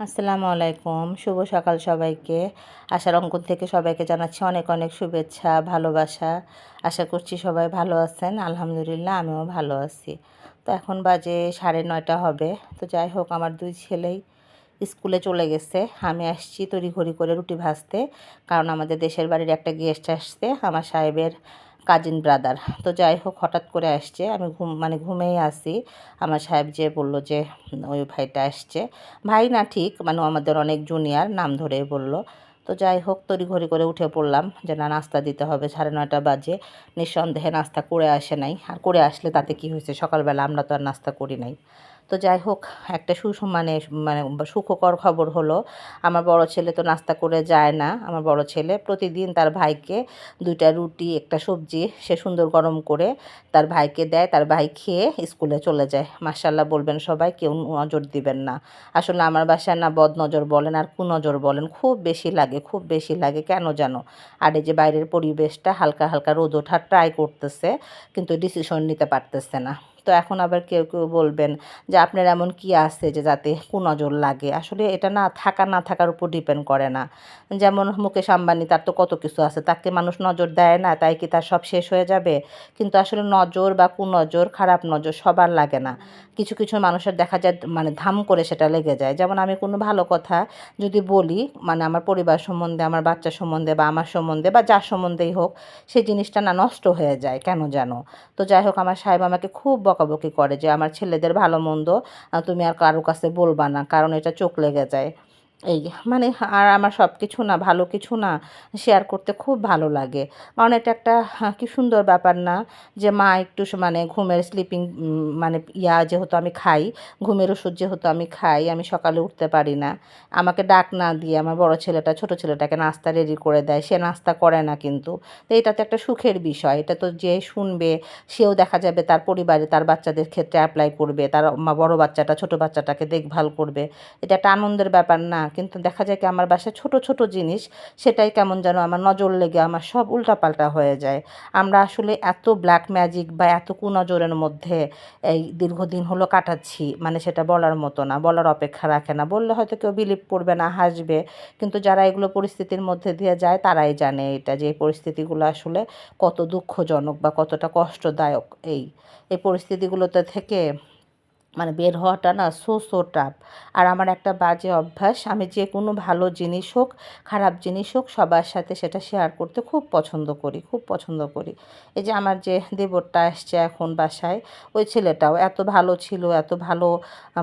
আসসালামু আলাইকুম। শুভ সকাল সবাইকে। আশার অঙ্কন থেকে সবাইকে জানাচ্ছি অনেক অনেক শুভেচ্ছা, ভালোবাসা। আশা করছি সবাই ভালো আছেন। আলহামদুলিল্লাহ, আমিও ভালো আছি। তো এখন বাজে সাড়ে নয়টা হবে। তো যাই হোক, আমার দুই ছেলেই স্কুলে চলে গেছে। আমি আসছি তড়িঘড়ি করে রুটি ভাজতে। কারণ আমাদের দেশের বাড়ির একটা গেস্ট আসছে, আমার সাহেবের কাজিন ব্রাদার। তো যাই হোক, হঠাৎ করে আসছে। আমি ঘুম মানে ঘুমেই আসি আমার সাহেব যে বলল যে ওই ভাইটা আসছে। ভাই না, ঠিক। মানে আমাদের অনেক জুনিয়র নাম ধরে বলল। তো যাই হোক, তড়িঘড়ি করে উঠে পড়লাম যে, না, নাস্তা দিতে হবে। সাড়ে নয়টা বাজে। নিঃসন্দেহে নাস্তা করে আসে নাই। আর করে আসলে তাতে কি হয়েছে? সকালবেলা আমরা তো আর নাস্তা করি নাই। তো যাই হোক, একটা সুস মানে মানে সুখকর খবর হলো, আমার বড় ছেলে তো নাস্তা করে যায় না, আমার বড় ছেলে প্রতিদিন তার ভাইকে দুইটা রুটি, একটা সবজি, সে সুন্দর গরম করে তার ভাইকে দেয়, তার ভাই খেয়ে স্কুলে চলে যায়। মার্শাল্লাহ বলবেন সবাই, কেউ নজর দিবেন না। আসলে আমার বাসায় না বদ নজর বলেন আর কুনজর বলেন, খুব বেশি লাগে, খুব বেশি লাগে, কেন জানো? আর এই যে বাইরের পরিবেশটা হালকা হালকা রোদ ওঠার ট্রাই করতেছে, কিন্তু ডিসিশন নিতে পারতেছে না। তো এখন আবার কেউ কেউ বলবেন যে আপনার এমন কি আছে যে যাতে কুনজর লাগে? আসলে এটা না থাকা, না থাকার উপর ডিপেন্ড করে না। যেমন মুকেশ আম্বানি, তার তো কত কিছু আছে। তাকে মানুষ নজর দেয় না, তাই কি তার সব শেষ হয়ে যাবে? কিন্তু আসলে নজর বা কুনজর, খারাপ নজর সবার লাগে না। কিছু কিছু মানুষের দেখা যায় মানে ধাম করে সেটা লেগে যায়। যেমন আমি কোনো ভালো কথা যদি বলি মানে আমার পরিবার সম্বন্ধে, আমার বাচ্চা সম্বন্ধে বা আমার সম্বন্ধে বা যার সম্বন্ধেই হোক সেই জিনিসটা না নষ্ট হয়ে যায়, কেন জানো? তো যাই হোক, আমার সাহেব আমাকে খুব বকাবকি করে যে আমার ছেলেদের ভালো মন্দ তুমি আর কারও কাছে বলবা না, কারণ এটা চোখ লেগে যায়। এই মানে আর আমার সব কিছু না ভালো কিছু না শেয়ার করতে খুব ভালো লাগে। কারণ এটা একটা হ্যাঁ, কি সুন্দর ব্যাপার না যে মা একটু মানে ঘুমের স্লিপিং মানে ইয়া যেহেতু আমি খাই ঘুমের ওষুধ যেহেতু আমি খাই আমি সকালে উঠতে পারি না। আমাকে ডাক না দিয়ে আমার বড় ছেলেটা ছোট ছেলেটাকে নাস্তা রেডি করে দেয় সে নাস্তা করে না কিন্তু। তো এটা তো একটা সুখের বিষয় এটা তো যে শুনবে সেও দেখা যাবে তার পরিবারে তার বাচ্চাদের ক্ষেত্রে অ্যাপ্লাই করবে তার বড় বাচ্চাটা ছোট বাচ্চাটাকে দেখভাল করবে। এটা একটা আনন্দের ব্যাপার না কিন্তু দেখা যায় কি আমার বাসায় ছোট ছোট জিনিস, সেটাই কেমন যেন আমার নজর লেগে আমার সব উল্টাপাল্টা হয়ে যায়। আমরা আসলে এত ব্ল্যাক ম্যাজিক বা এত কুনজরের মধ্যে এই দীর্ঘদিন হলো কাটাচ্ছি মানে সেটা বলার মতো না, বলার অপেক্ষা রাখে না। বললে হয়তো কেউ বিলিভ করবে না, হাসবে, কিন্তু যারা এগুলো পরিস্থিতির মধ্যে দিয়ে যায়, তারাই জানে এটা যে এই পরিস্থিতিগুলো আসলে কত দুঃখজনক বা কতটা কষ্টদায়ক এই। এই পরিস্থিতিগুলোতে থেকে মানে বের হওয়াটা না সো সো টাফ আর আমার একটা বাজে অভ্যাস, আমি যে কোনো ভালো জিনিস হোক, খারাপ জিনিস হোক, সবার সাথে সেটা শেয়ার করতে খুব পছন্দ করি, খুব পছন্দ করি। এই যে আমার যে দেবরটা আসছে এখন বাসায়, ওই ছেলেটাও এত ভালো ছিল, এত ভালো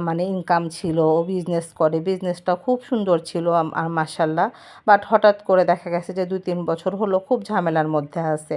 মানে ইনকাম ছিল, ও বিজনেস করে বিজনেসটাও খুব সুন্দর ছিল আর মাসাল্লাহ বাট হঠাৎ করে দেখা গেছে যে দুই, তিন বছর হলো খুব ঝামেলার মধ্যে আছে।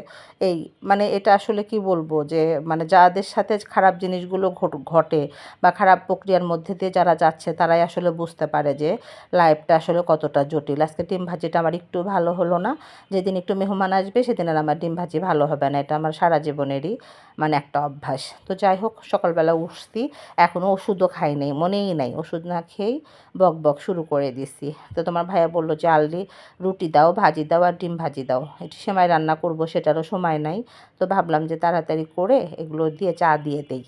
এই মানে এটা আসলে কি বলব যে মানে যাদের সাথে খারাপ জিনিসগুলো ঘটে বা খারাপ প্রক্রিয়ার মধ্যে দিয়ে যারা যাচ্ছে, তারাই আসলে বুঝতে পারে যে লাইফটা আসলে কতটা জটিল। আজকে ডিম ভাজিটা আমার একটু ভালো হলো না। যেদিন একটু মেহমান আসবে সেদিন আর আমার ডিম ভাজি ভালো হবে না। এটা আমার সারা জীবনেরই মানে একটা অভ্যাস। তো যাই হোক, সকালবেলা উঠছি এখনও ওষুধও খাই নেই, মনেই নাই। ওষুধ না খেয়েই বক বক শুরু করে দিছি। তো তোমার ভাইয়া বলল যে আলদি রুটি দাও, ভাজি দাও আর ডিম ভাজি দাও। এটি সময় রান্না করব, সেটারও সময় নাই। তো ভাবলাম যে তাড়াতাড়ি করে এগুলো দিয়ে চা দিয়ে দেই।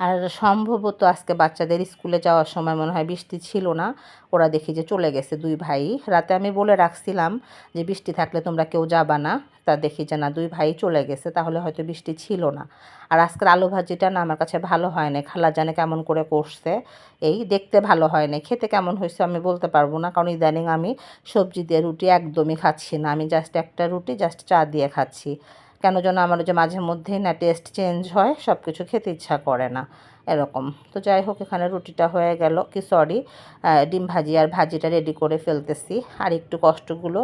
আর সম্ভবত আজকে বাচ্চাদের স্কুলে যাওয়ার সময় মনে হয় বৃষ্টি ছিল না। ওরা দেখি যে চলে গেছে দুই ভাই। রাতে আমি বলে রাখছিলাম যে বৃষ্টি থাকলে তোমরা কেউ যাবা না। তা দেখি যে না, দুই ভাই চলে গেছে, তাহলে হয়তো বৃষ্টি ছিল না। আর আজকের আলু ভাজিটা না আমার কাছে ভালো হয় না খালা জানে কেমন করে করছে। এই দেখতে ভালো হয় না খেতে কেমন হয়েছে আমি বলতে পারব না। কারণ ইদানিং আমি সবজি দিয়ে রুটি একদমই খাচ্ছি না। আমি জাস্ট একটা রুটি জাস্ট চা দিয়ে খাচ্ছি। কেন যেন আমার যে মাঝে মধ্যেই না টেস্ট চেঞ্জ হয় সব কিছু খেতে ইচ্ছা করে না। এরকম। তো যাই হোক এখানে রুটিটা হয়ে গেল। কি সরি ডিম ভাজি আর ভাজিটা রেডি করে ফেলতেছি। আর একটু কষ্টগুলো,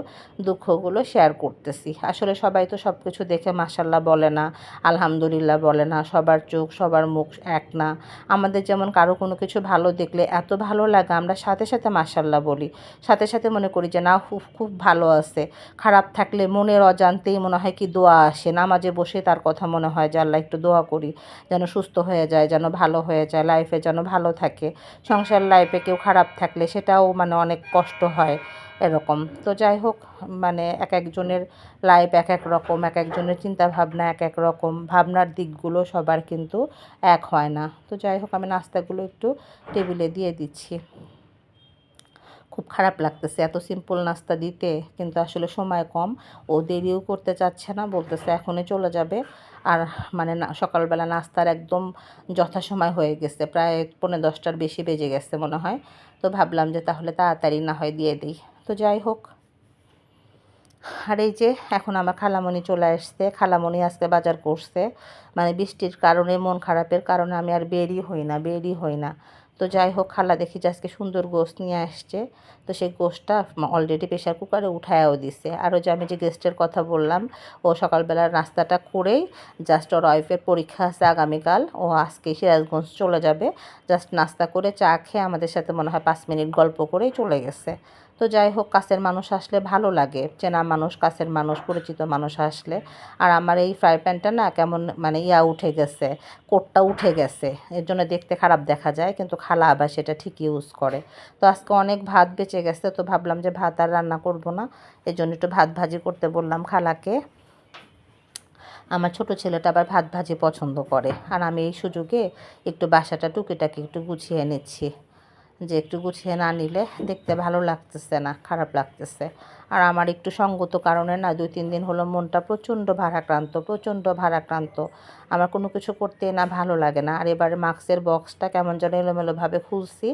দুঃখগুলো শেয়ার করতেছি। আসলে সবাই তো সব কিছু দেখে মাসাল্লাহ বলে না, আলহামদুলিল্লাহ বলে না। সবার চোখ, সবার মুখ এক না। আমাদের যেমন কারও কোনো কিছু ভালো দেখলে এত ভালো লাগে, আমরা সাথে সাথে মাসাল্লাহ বলি। সাথে সাথে মনে করি যে, না খুব খুব ভালো আছে। খারাপ থাকলে মনের অজান্তেই মনে হয় কি দোয়া আসে। নামাজে বসে তার কথা মনে হয় যে, আল্লাহ, একটু দোয়া করি, যেন সুস্থ হয়ে যায়, যেন ভালো ভালো হয়ে যায় লাইফে যেন ভালো থাকে। সংসার লাইফে কেউ খারাপ থাকলে সেটাও মানে অনেক কষ্ট হয় এরকম। তো যাই হোক মানে এক একজনের লাইফ এক এক রকম, এক একজনের চিন্তাভাবনা এক এক রকম, ভাবনার দিকগুলো সবার কিন্তু এক হয় না। তো যাই হোক, আমি নাস্তাগুলো একটু টেবিলে দিয়ে দিচ্ছি। খুব খারাপ লাগতেছে। এত সিম্পল নাস্তা দিতে কিন্তু আসলে সময় কম। ও দেরিও করতে চাচ্ছে না, বলতেছে এখনই চলে যাবে। আর মানে সকালবেলা নাস্তার একদম যথাসময় হয়ে গেছে। প্রায় পনেরো দশটার বেশি বেজে গেছে মনে হয়। তো ভাবলাম যে তাহলে তাড়াতাড়ি না হয় দিয়ে দিই। তো যাই হোক। আর এই যে এখন আমার খালামণি চলে আসছে। খালামণি আজকে বাজার করছে। মানে বৃষ্টির কারণে, মন খারাপের কারণে আমি আর বেরই হই না, বেরই হই না। তো যাই হোক, খালা দেখি যে আজকে সুন্দর গোস্ত নিয়ে আসছে। তো সেই গোস্তটা অলরেডি প্রেশার কুকারে উঠায়ও দিছে। আরও যে আমি যে গেস্টের কথা বললাম, ও সকালবেলার নাস্তাটা করেই জাস্ট ওর ওয়াইফের পরীক্ষা আছে আগামীকাল। ও আজকে সিরাজগঞ্জ চলে যাবে। জাস্ট নাস্তা করে চা খেয়ে আমাদের সাথে মনে হয় পাঁচ মিনিট গল্প করেই চলে গেছে। তো যাই হোক, কাছের মানুষ আসলে ভালো লাগে। চেনা মানুষ, কাছের মানুষ, পরিচিত মানুষ আসলে। আর আমার এই ফ্রাই প্যানটা না কেমন মানে ইয়া উঠে গেছে, কোটটা উঠে গেছে। এর জন্য দেখতে খারাপ দেখা যায়, কিন্তু খালা আবার সেটা ঠিক ইউজ করে। তো আজকে অনেক ভাত বেঁচে গেছে, তো ভাবলাম যে ভাত আর রান্না করব না। এই জন্য একটু ভাত ভাজি করতে বললাম খালাকে। আমার ছোট ছেলেটা আবার ভাত ভাজি পছন্দ করে। আর আমি এই সুযোগে একটু বাসাটা টুকিটাকি একটু গুছিয়ে নিচ্ছি যে একটু গুছিয়ে না নিলে দেখতে ভালো লাগতেছে না, খারাপ লাগতেছে। আর আমার একটু সঙ্গত কারণে না দুই, তিন দিন হলো মনটা প্রচণ্ড ভারাক্রান্ত প্রচণ্ড ভারাক্রান্ত। আমার কোনো কিছু করতে না ভালো লাগে না। আর এবারে মাস্কের বক্সটা কেমন যেন এলোমেলোভাবে খুলছি,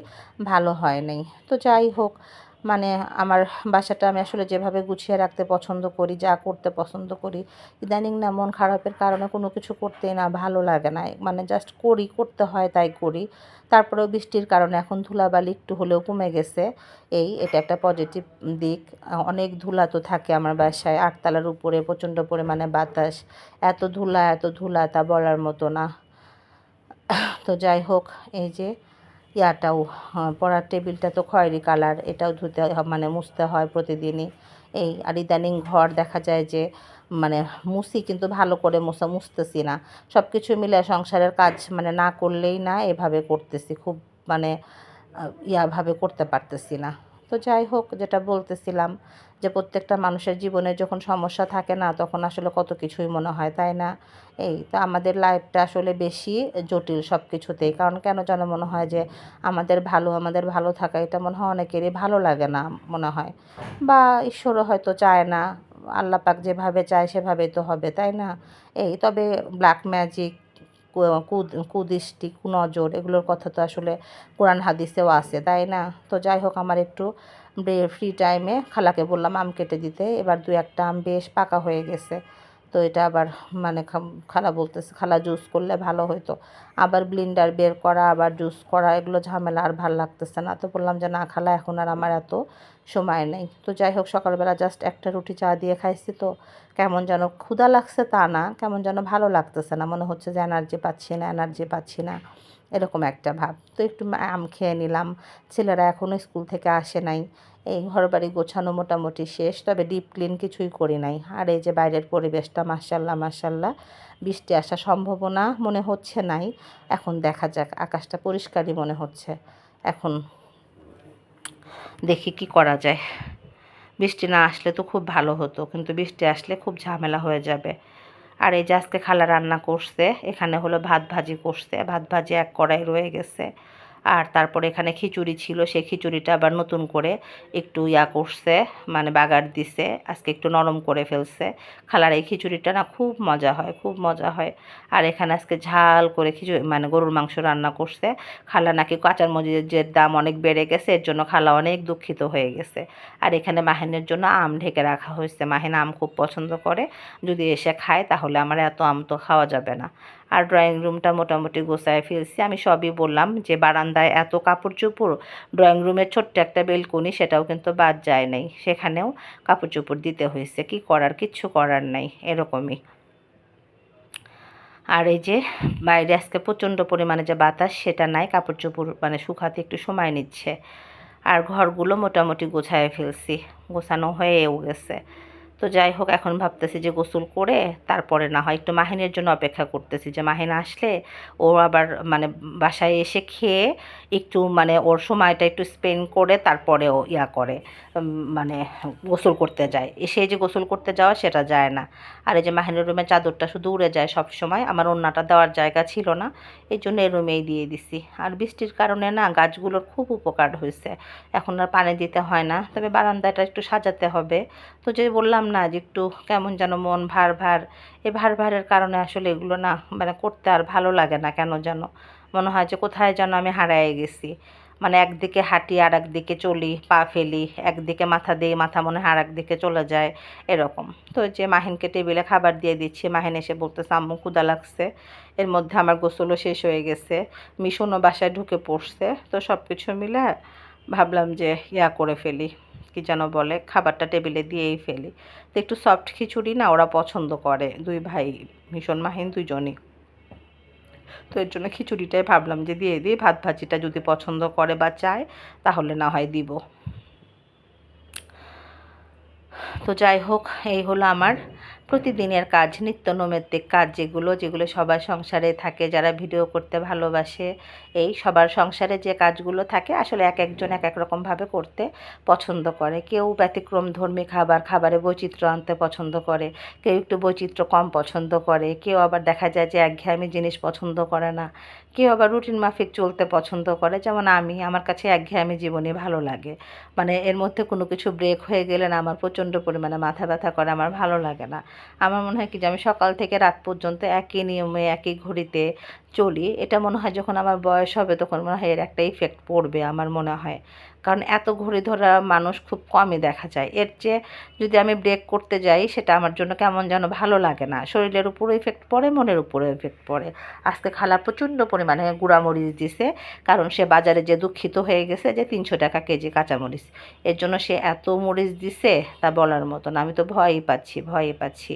ভালো হয় নাই। তো যাই হোক মানে আমার বাসাটা আমি আসলে যেভাবে গুছিয়ে রাখতে পছন্দ করি, যা করতে পছন্দ করি, ইদানিং না মন খারাপের কারণে কোনো কিছু করতেই না ভালো লাগে না। মানে জাস্ট করি, করতে হয় তাই করি। তারপরেও বৃষ্টির কারণে এখন ধুলাবালি একটু হলেও কমে গেছে। এই, এটা একটা পজিটিভ দিক। অনেক ধুলা তো থাকে আমার বাসায়, আটতলার উপরে, প্রচণ্ড পরিমাণে বাতাস। এত ধুলা এত ধুলা তা বলার মতো না। তো যাই হোক, এই যে ইয়াটাও পড়ার টেবিলটা তো খয়েরি কালার, এটাও ধুতে মানে মুছতে হয় প্রতিদিনই। এই আর ইদানিং ঘর দেখা যায় যে মানে মুছি কিন্তু ভালো করে মোসা মুছতেছি না। সব কিছু মিলে সংসারের কাজ মানে না করলেই না এভাবে করতেছি, খুব মানে ইয়াভাবে করতে পারতেছি না। তো যাই হোক, যেটা বলতেছিলাম যে প্রত্যেকটা মানুষের জীবনে যখন সমস্যা থাকে না, তখন আসলে কত কিছুই মনে হয়, তাই না? এই তো আমাদের লাইফটা আসলে বেশি জটিল সব কিছুতেই কারণ কেন যেন মনে হয় যে আমাদের ভালো আমাদের ভালো থাকা, এটা মনে হয় অনেকেরই ভালো লাগে না মনে হয়। বা ঈশ্বরও হয়তো চায় না আল্লাহ পাক যেভাবে চায় সেভাবেই তো হবে, তাই না? এই তবে ব্ল্যাক ম্যাজিক কুদৃষ্টি, কুনজর, এগুলোর কথা তো আসলে কোরআন হাদিসেও আছে, তাই না? তো যাই হোক, আমার একটু ফ্রি টাইমে খালাকে বললাম আম কেটে দিতে, এবার দু একটা আম বেশ পাকা হয়ে গেছে। তো এটা আবার মানে খালা বলতেছে, খালা জুস করলে ভালো হতো আবার ব্লিন্ডার বের করা, আবার জুস করা, এগুলো ঝামেলা আর ভালো লাগতেছে না। তো বললাম যে, না খালা, এখন আর আমার এত সময় নেই। তো যাই হোক, সকালবেলা জাস্ট একটা রুটি চা দিয়ে খাইছি তো কেমন যেন ক্ষুধা লাগছে তা না, কেমন যেন ভালো লাগতেছে না। মনে হচ্ছে যে, এনার্জি পাচ্ছি না, এনার্জি পাচ্ছি না। এরকম একটা ভাব। তো একটু আম খেয়ে নিলাম। ছেলেরা এখনও স্কুল থেকে আসে নাই। এই ঘর বাড়ি গোছানো মোটামুটি শেষ, তবে ডিপ ক্লিন কিছুই করি নাই। আর এই যে বাইরের পরিবেশটা মার্শাল্লাহ মার্শাল্লাহ বৃষ্টি আসার সম্ভাবনা মনে হচ্ছে নাই। এখন দেখা যাক, আকাশটা পরিষ্কারই মনে হচ্ছে। এখন দেখি কি করা যায়। বৃষ্টি না আসলে তো খুব ভালো হতো, কিন্তু বৃষ্টি আসলে খুব ঝামেলা হয়ে যাবে। আর এই যে আজকে খালা রান্না করছে, এখানে হলো ভাত ভাজি করছে। ভাত ভাজি এক কড়াই রয়ে গেছে। আর তারপরে এখানে খিচুড়ি ছিল, সেই খিচুড়িটা আবার নতুন করে একটু ইয়া করছে মানে বাগার দিছে, আজকে একটু নরম করে ফেলছে। খালার এই খিচুড়িটা না খুব মজা হয়, খুব মজা হয়। আর এখানে আজকে ঝাল করে খিচুড়ি মানে গরুর মাংস রান্না করছে। খালা নাকি কাঁচার মরিচের দাম অনেক বেড়ে গেছে, এর জন্য খালা অনেক দুঃখিত হয়ে গেছে। আর এখানে মাহিনের জন্য আম ঢেকে রাখা হয়েছে। মাহিন আম খুব পছন্দ করে। যদি এসে খায় তাহলে আমার এত আম তো খাওয়া যাবে না। আর ড্রয়িং রুমটা মোটামুটি গোছায় ফেলছি। আমি সবই বললাম যে বারান্দায় এত কাপড় চোপড় ড্রয়িং রুমের ছোট্ট একটা বেলকনি সেটাও কিন্তু বাদ যায় নাই। সেখানেও কাপড় চোপড় দিতে হয়েছে। কি করার? কিচ্ছু করার নাই। এরকমই। আর এই যে বাইরে আজকে প্রচণ্ড পরিমাণে যে বাতাস, সেটা নাই। কাপড় চোপড় মানে শুকাতে একটু সময় নিচ্ছে। আর ঘরগুলো মোটামুটি গোছায় ফেলছি। গোছানো হয়েও গেছে। তো যাই হোক, এখন ভাবতেছি যে গোসল করে তারপরে না হয় একটু মাহিনের জন্য অপেক্ষা করতেছি যে মাহিন আসলে ও আবার মানে বাসায় এসে খেয়ে একটু মানে ওর সময়টা একটু স্পেন্ড করে তারপরে ও ইয়া করে মানে গোসল করতে যায়। এসে যে গোসল করতে যাওয়া সেটা যায় না। আর এই যে মাহিনের রুমে চাদরটা শুধু উড়ে যায় সব সময় আমার অন্যটা দেওয়ার জায়গা ছিল না, এই জন্য এই রুমেই দিয়ে দিছি। আর বৃষ্টির কারণে না গাছগুলোর খুব উপকার হয়েছে। এখন আর পানি দিতে হয় না, তবে বারান্দাটা একটু সাজাতে হবে। তো যে বললাম না যে একটু কেমন যেন মন ভার ভার। এই ভার ভারের কারণে আসলে এগুলো না মানে করতে আর ভালো লাগে না কেন যেন। মনে হয় যে কোথায় যেন আমি হারায় গেছি। মানে একদিকে হাঁটি আর একদিকে চলি, পা ফেলি, একদিকে মাথা দিই মাথা মনে হয় আর একদিকে চলে যায়, এরকম। তো যে মাহিনকে টেবিলে খাবার দিয়ে দিচ্ছি, মাহিন এসে বলতেছে, আম্মু ক্ষুদা লাগছে। এর মধ্যে আমার গোসলও শেষ হয়ে গেছে। মিশনও বাসায় ঢুকে পড়ছে। তো সব কিছু মিলে ভাবলাম যে ইয়া করে ফেলি। কি যেন বলে, খাবারটা টেবিলে দিয়েই ফেলি। তো একটু সফট খিচুড়ি না ওরা পছন্দ করে। দুই ভাই, ভীষণ মাহিন দুইজনই তো এর জন্য খিচুড়িটাই ভাবলাম যে দিয়ে দিই। ভাত ভাজিটা যদি পছন্দ করে বা চায়, তাহলে না হয় দিব। তো যাই হোক, এই হলো আমার প্রতিদিনের কাজ নিত্য নৈমিত্তিক কাজ যেগুলো যেগুলো সবার সংসারে থাকে, যারা ভিডিও করতে ভালোবাসে, এই সবার সংসারে যে কাজগুলো থাকে, আসলে এক একজন এক এক রকমভাবে করতে পছন্দ করে। কেউ ব্যতিক্রম ধর্মী খাবার, খাবারে বৈচিত্র্য আনতে পছন্দ করে, কেউ একটু বৈচিত্র্য কম পছন্দ করে, কেউ আবার দেখা যায় যে একঘেয়েমি জিনিস পছন্দ করে না। কেউ আবার রুটিন মাফিক চলতে পছন্দ করে, যেমন আমি, আমার কাছে একঘেয়েমি জীবনে ভালো লাগে। মানে এর মধ্যে কোনো কিছু ব্রেক হয়ে গেলে না, আমার প্রচণ্ড পরিমাণে মাথা ব্যথা করে, আমার ভালো লাগে না। আমার মনে হয় কি যে আমি সকাল থেকে রাত পর্যন্ত একই নিয়মে, একই ঘড়িতে চলি, এটা মনে হয় যখন আমার বয়স হবে তখন মনে হয় এর একটা ইফেক্ট পড়বে আমার মনে হয়। কারণ এত ঘড়ি ধরা মানুষ খুব কমই দেখা যায়। এর চেয়ে যদি আমি ব্রেক করতে যাই, সেটা আমার জন্য কেমন যেন ভালো লাগে না। শরীরের উপরও ইফেক্ট পড়ে, মনের উপরে ইফেক্ট পড়ে। আজকে খালা প্রচণ্ড পরিমাণে গুঁড়ামরিচ দিছে, কারণ সে বাজারে যে দুঃখিত হয়ে গেছে যে তিনশো টাকা কেজি কাঁচামরিচ। এর জন্য সে এত মরিচ দিছে তা বলার মতন আমি তো ভয়ই পাচ্ছি ভয়ই পাচ্ছি।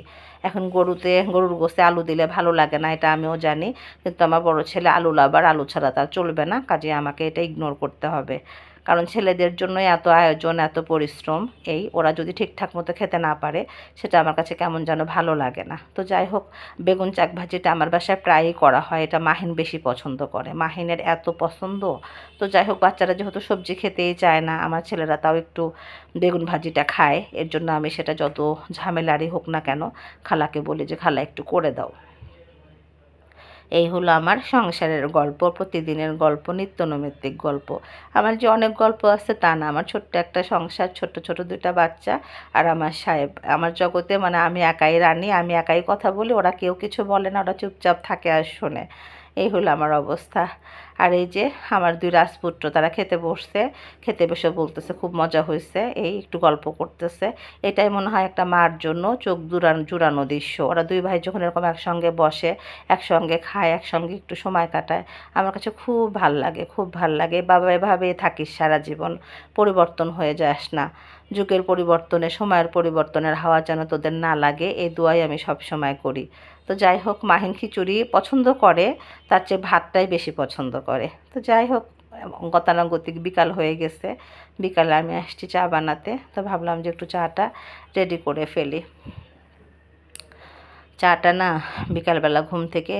এখন গরুতে, গরুর গোস্তে আলু দিলে ভালো লাগে না, এটা আমিও জানি। কিন্তু আমার বড় ছেলে আলু লাভার আলু ছাড়া তার চলবে না, কাজে আমাকে এটা ইগনোর করতে হবে। কারণ ছেলেদের জন্যই এত আয়োজন, এত পরিশ্রম, এই ওরা যদি ঠিকঠাক মতো খেতে না পারে, সেটা আমার কাছে কেমন যেন ভালো লাগে না। তো যাই হোক, বেগুন চাক ভাজিটা আমার বাসায় প্রায়ই করা হয়, এটা মাহিন বেশি পছন্দ করে। মাহিনের এত পছন্দ। তো যাই হোক, বাচ্চারা যেহেতু সবজি খেতেই চায় না, আমার ছেলেরা তাও একটু বেগুন ভাজিটা খায়। এর জন্য আমি সেটা যত ঝামেলারই হোক না কেন, খালাকে বলি যে, খালা, একটু করে দাও। এই হলো আমার সংসারের গল্প, প্রতিদিনের গল্প নিত্য নৈমিত্তিক গল্প। আমার যে অনেক গল্প আছে তা না, আমার ছোট্ট একটা সংসার ছোট ছোট দুটা বাচ্চা আর আমার সাহেব। আমার জগতে মানে আমি একাই রানি, আমি একাই কথা বলি, ওরা কেউ কিছু বলে না, ওরা চুপচাপ থাকে আর শোনে। এই হলো আমার অবস্থা। আর এই যে আমার দুই রাজপুত্র, তারা খেতে বসছে, খেতে বসে বলতেছে, খুব মজা হয়েছে, এই একটু গল্প করতেছে। এটাই মনে হয় একটা মার জন্য চোখ জুড়ান জুড়ানো দৃশ্য। ওরা দুই ভাই যখন এরকম একসঙ্গে বসে, একসঙ্গে খায়, একসঙ্গে একটু সময় কাটায়, আমার কাছে খুব ভালো লাগে, খুব ভালো লাগে। বাবা এভাবে থাকিস সারা জীবন, পরিবর্তন হয়ে যাস না। যুগের পরিবর্তনে, সময়ের পরিবর্তনের হাওয়া যেন তোদের না লাগে, এই দোয়াই আমি সব সময় করি। তো যাই হোক, মাহিন খিচুড়ি পছন্দ করে, তার চেয়ে ভাতটাই বেশি পছন্দ করে। তো যাই হোক গতানুগতিক বিকাল হয়ে গেছে। বিকালে আমি আসছি চা বানাতে। তো ভাবলাম যে একটু চাটা রেডি করে ফেলি। চাটা না বিকালবেলা ঘুম থেকে,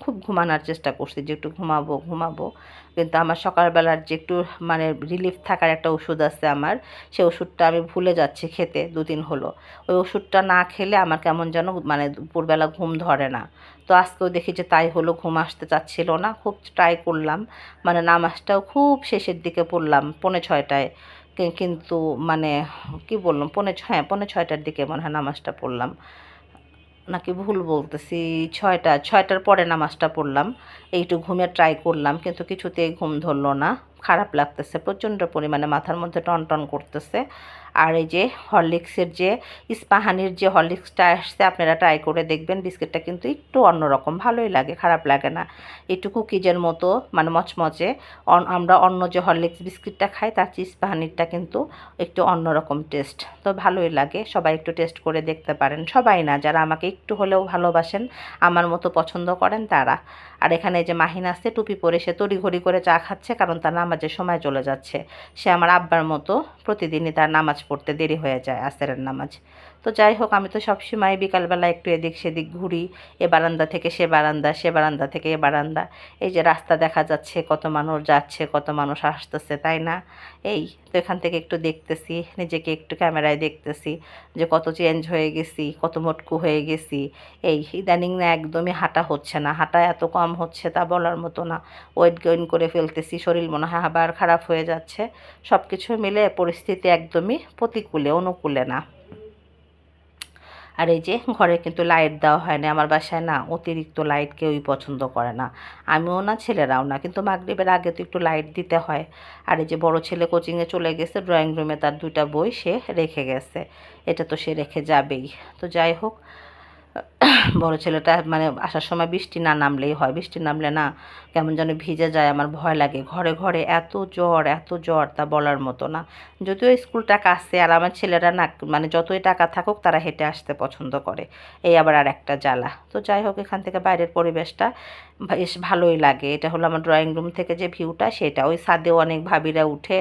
খুব ঘুমানোর চেষ্টা করছি যে একটু ঘুমাবো ঘুমাবো। কিন্তু আমার সকালবেলার যে একটু মানে রিলিফ থাকার একটা ওষুধ আছে আমার সেই ওষুধটা আমি ভুলে যাচ্ছি খেতে দুদিন হলো। ওই ওষুধটা না খেলে আমার কেমন যেন মানে দুপুরবেলা ঘুম ধরে না। তো আজকেও দেখি যে তাই হলো, ঘুম আসতে চাচ্ছিল না, খুব ট্রাই করলাম। মানে নামাজটাও খুব শেষের দিকে পড়লাম, পৌনে ছয়টায়। কিন্তু মানে কি বললাম, পৌনে ছ- হ্যাঁ পৌনে ছয়টার দিকে মনে হয় নামাজটা পড়লাম। নাকি ভুল বলতেছি, ছয়টা, ছয়টার পরে নামাজটা পড়লাম এইটু ঘুমে ট্রাই করলাম, কিন্তু কিছুতেই ঘুম ধরলো না। খারাপ লাগতেছে, প্রচণ্ড পরিমাণে মাথার মধ্যে টন টন করতেছে। আর এই যে হরলিক্সের যে ইস্পাহানির যে হরলিক্সটা আসছে, আপনারা ট্রাই করে দেখবেন, বিস্কিটটা কিন্তু একটু অন্যরকম, ভালোই লাগে, খারাপ লাগে না। একটু কুকিজের মতো মানে মচমচে আমরা অন্য যে হরলিক্স বিস্কিটটা খাই, তার চেয়ে ইস্পাহানিরটা কিন্তু একটু অন্যরকম টেস্ট তো ভালোই লাগে, সবাই একটু টেস্ট করে দেখতে পারেন। সবাই না, যারা আমাকে একটু হলেও ভালোবাসেন, আমার মতো পছন্দ করেন, তারা। আর এখানে যে মাহিন আসছে টুপি পরে সে তড়িঘড়ি করে চা খাচ্ছে কারণ তার নামাজের সময় চলে যাচ্ছে। সে আমার আব্বার মতো প্রতিদিনই তার নামাজ পড়তে দেরি হয়ে যায় আসরের নামাজ। তো যাই হোক, আমি তো সবসময় বিকালবেলা একটু এদিক সেদিক ঘুরি, এ বারান্দা থেকে সে বারান্দা সে বারান্দা থেকে এ বারান্দা। এই যে রাস্তা দেখা যাচ্ছে, কত মানুষ যাচ্ছে, কত মানুষ আসতেছে, তাই না? এই তো এখান থেকে একটু দেখতেছি, নিজেকে একটু ক্যামেরায় দেখতেছি যে কত চেঞ্জ হয়ে গেছি, কত মোটকু হয়ে গেছি। এই ইদানিং না একদমই হাঁটা হচ্ছে না, হাঁটা এত কম হচ্ছে তা বলার মতো না। ওয়েট গেইন করে ফেলতেছি, শরীর মনে হয় আবার খারাপ হয়ে যাচ্ছে। সব কিছু মিলে পরিস্থিতি একদমই প্রতিকূলে, অনুকূলে না। আর এই যে ঘরে কিন্তু লাইট দেওয়া হয় না, আমার বাসায় না অতিরিক্ত লাইট কেউই পছন্দ করে না। আমিও না, ছেলেরাও না, কিন্তু মাগরীবের আগে তো একটু লাইট দিতে হয়। আর এই যে বড় ছেলে কোচিংয়ে চলে গেছে ড্রয়িং রুমে তার দুইটা বই সে রেখে গেছে। এটা তো সে রেখে যাবেই। তো যাই হোক বড় ছেলেটা মানে আসার সময় বৃষ্টি না নামলেই হয়। বৃষ্টি নামলে না কেমন যেন ভিজে যায়, আমার ভয় লাগে। ঘরে ঘরে এত জ্বর এত জ্বর তা বলার মতো না। যদিও স্কুলটা কাছে আর আমার ছেলেরা না মানে যতই টাকা থাকুক তারা হেঁটে আসতে পছন্দ করে। এই আবার আর একটা জ্বালা। তো যাই হোক, এখান থেকে বাইরের পরিবেশটা বেশ ভালোই লাগে। এটা হলো আমার ড্রয়িং রুম থেকে যে ভিউটা সেটা। ওই ছাদেও অনেক ভাবিরা উঠে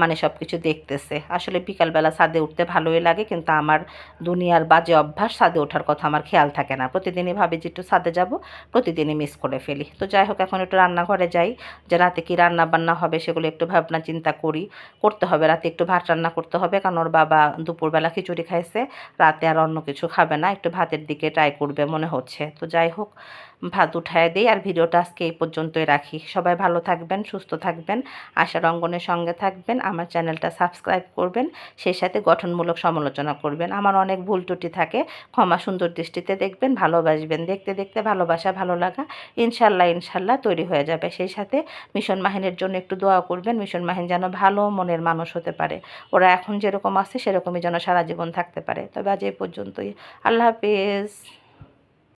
মানে সব কিছু দেখতেছে। আসলে বিকালবেলা ছাদে উঠতে ভালোই লাগে, কিন্তু আমার দুনিয়ার বাজে অভ্যাস ছাদে ওঠার কথা আমার খেয়াল থাকে না। প্রতিদিনই ভাবি যে একটু ছাদে যাব, প্রতিদিনই মিস করে ফেলি। তো যাই হোক, এখন একটু রান্নাঘরে যাই। যে রাতে কি রান্না বান্না হবে সেগুলো একটু ভাবনা চিন্তা করি। করতে হবে, রাতে একটু ভাত রান্না করতে হবে কারণ ওর বাবা দুপুরবেলা খিচুড়ি খাইছে, রাতে আর অন্য কিছু খাবে না, একটু ভাতের দিকে ট্রাই করবে মনে হচ্ছে। তো যাই হোক, ভাত উঠায় দিই আর ভিডিওটা আজকে এই পর্যন্তই রাখি। সবাই ভালো থাকবেন, সুস্থ থাকবেন, আশার অঙ্গনের সঙ্গে থাকবেন, আমার চ্যানেলটা সাবস্ক্রাইব করবেন, সেই সাথে গঠনমূলক সমালোচনা করবেন। আমার অনেক ভুল ত্রুটি থাকে, ক্ষমা সুন্দর দৃষ্টিতে দেখবেন, ভালোবাসবেন। দেখতে দেখতে ভালোবাসা ভালো লাগা ইনশাল্লাহ ইনশাল্লাহ তৈরি হয়ে যাবে। সেই সাথে মিশন মাহিনের জন্য একটু দোয়া করবেন, মিশন মাহিন যেন ভালো মনের মানুষ হতে পারে। ওরা এখন যেরকম আছে, সেরকমই যেন সারা জীবন থাকতে পারে। তবে আজ এই পর্যন্তই। আল্লাহ হাফিজ।